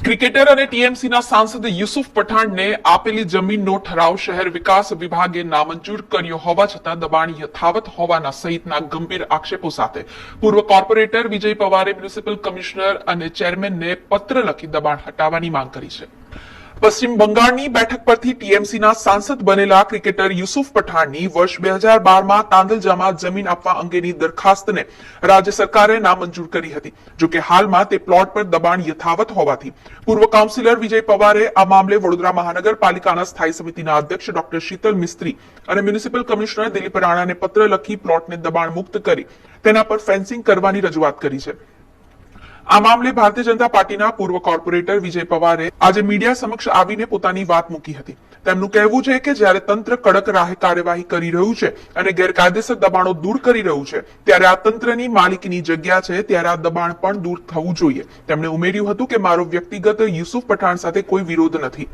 Cricketer અને ટીએમસીના સાંસદ યુસુફ પઠાણને આપેલી જમીનનો ઠરાવ શહેર વિકાસ વિભાગે નામંજૂર કર્યો હોવા છતાં દબાણ યથાવત હોવાના સહિતના ગંભીર આક્ષેપો સાથે પૂર્વ કોર્પોરેટર વિજય પવારે મ્યુનિસિપલ કમિશનર અને ચેરમેનને પત્ર લખી દબાણ હટાવવાની માંગ કરી છે. પશ્ચિમ બંગાળની બેઠક પરથી ટીએમસીના સાંસદ બનેલા ક્રિકેટર યુસુફ પઠાણની વર્ષ બે હજાર બારમાં તાંદલજામાં જમીન આપવા અંગેની દરખાસ્તને રાજ્ય સરકારે નામંજૂર કરી હતી. જો કે હાલમાં તે પ્લોટ પર દબાણ યથાવત હોવાથી પૂર્વ કાઉન્સિલર વિજય પવારે આ મામલે વડોદરા મહાનગરપાલિકાના સ્થાયી સમિતિના અધ્યક્ષ ડોક્ટર શીતલ મિસ્ત્રી અને મ્યુનિસિપલ કમિશનર દિલીપ રાણાને પત્ર લખી પ્લોટને દબાણ મુક્ત કરી તેના પર ફેન્સિંગ કરવાની રજૂઆત કરી છે. આ મામલે ભારતીય જનતા પાર્ટીના પૂર્વ કોર્પોરેટર વિજય પવારે આજે મીડિયા સમક્ષ આવીને પોતાની વાત મૂકી હતી. તેમનું કહેવું છે કે જ્યારે તંત્ર કડક રાહે કાર્યવાહી કરી રહ્યું છે અને ગેરકાયદેસર દબાણો દૂર કરી રહ્યું છે, ત્યારે આ તંત્રની માલિકની જગ્યા છે, ત્યારે આ દબાણ પણ દૂર થવું જોઈએ. તેમણે ઉમેર્યું હતું કે મારો વ્યક્તિગત યુસુફ પઠાણ સાથે કોઈ વિરોધ નથી.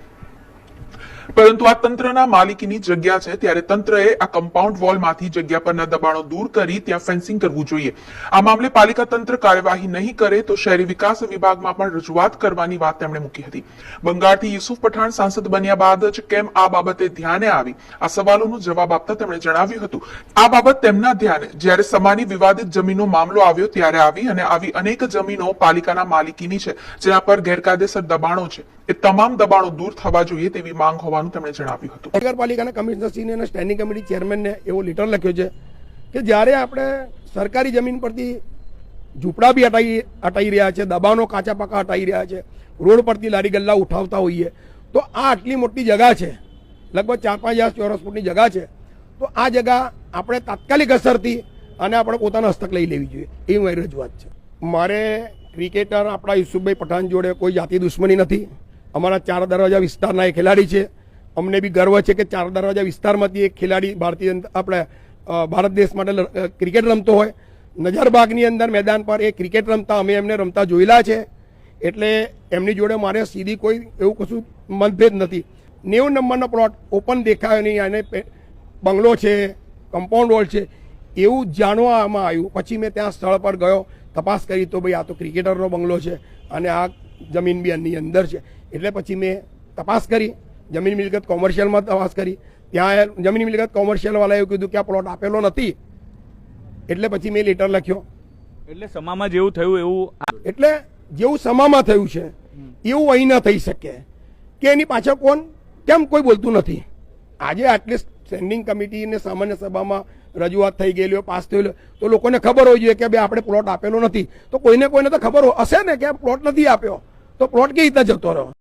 પરંતુ આ તંત્રના માલિકીની જગ્યા છે, ત્યારે તંત્રએ આ કમ્પાઉન્ડ વોલમાંથી જગ્યા પરના દબાણો દૂર કરી ત્યાં ફેન્સિંગ કરવું જોઈએ. આ મામલે પાલિકા તંત્ર કાર્યવાહી નહીં કરે તો શહેરી વિકાસ વિભાગમાં પણ રજૂઆત કરવાની વાત તેમણે મૂકી હતી. બંગાળથી યુસુફ પઠાણ સાંસદ બન્યા બાદ જ કેમ આ બાબતે ધ્યાને આવી? આ સવાલોનો જવાબ આપતા તેમણે જણાવ્યું હતું. આ બાબત તેમના ધ્યાને. જ્યારે સમાની વિવાદિત જમીનનો મામલો આવ્યો ત્યારે આવી અને આવી અનેક જમીનો પાલિકાના માલિકીની છે, જેના પર ગેરકાયદેસર દબાણો છે. એ તમામ દબાણો દૂર થવા જોઈએ તેવી માંગ હોવાનું તેમણે જણાવ્યું હતું. નગરપાલિકાના કમિશનરશ્રીને અને સ્ટેન્ડિંગ કમિટી ચેરમેનને એવો લેટર લખ્યો છે કે જ્યારે આપણે સરકારી જમીન પરથી ઝૂંપડા બી હટાવી હટાવી રહ્યા છે, દબાણો કાચા પાકા હટાવી રહ્યા છે, રોડ પરથી લારી ગલ્લા ઉઠાવતા હોઈએ, તો આ આટલી મોટી જગા છે, લગભગ ચાર પાંચ હજાર ચોરસ ફૂટની જગા છે, તો આ જગા આપણે તાત્કાલિક અસરથી અને આપણે પોતાના હસ્તક લઈ લેવી જોઈએ એ મારી રજૂઆત છે. મારે ક્રિકેટર આપણા યુસુફભાઈ પઠાણ જોડે કોઈ જાતિ દુશ્મની નથી. અમારા ચાર દરવાજા વિસ્તારના એ ખેલાડી છે. અમને બી ગર્વ છે કે ચાર દરવાજા વિસ્તારમાંથી એક ખેલાડી ભારતીય જનતા- આપણે ભારત દેશ માટે ક્રિકેટ રમતો હોય. નજરબાગની અંદર મેદાન પર એ ક્રિકેટ રમતા અમે એમને રમતા જોયેલા છે. એટલે એમની જોડે મારે સીધી કોઈ એવું કશું મતભેદ નથી. નેવું નંબરનો પ્લોટ ઓપન દેખાયો નહીં. અને બંગલો છે કમ્પાઉન્ડ વોલ છે. એવું જાણવામાં આવ્યું. પછી મેં ત્યાં સ્થળ પર ગયો. તપાસ કરી તો ભાઈ આ તો ક્રિકેટરનો બંગલો છે અને આ જમીન બી એની અંદર છે. એટલે પછી મેં તપાસ કરી જમીન મિલકત કોમર્શિયલમાં તપાસ કરી. ત્યાં જમીન મિલકત કોમર્શિયલવાળાએ એવું કીધું કે આ પ્લોટ આપેલો નથી. એટલે પછી મેં લેટર લખ્યો. એટલે સમામાં જેવું થયું એવું એટલે જેવું સમામાં થયું છે એવું અહીં ન થઈ શકે. કે એની પાછળ કોણ? કેમ કોઈ બોલતું નથી? આજે આટલી સ્ટેન્ડિંગ કમિટી ને સામાન્ય સભામાં રજૂઆત થઈ ગયેલી હોય, પાસ થયેલો તો લોકોને ખબર હોવી જોઈએ કે ભાઈ આપણે પ્લોટ આપેલો નથી. તો કોઈને કોઈને તો ખબર હશે ને કે પ્લોટ નથી આપ્યો? તો પ્લોટ કેવી રીતે જતો રહ્યો?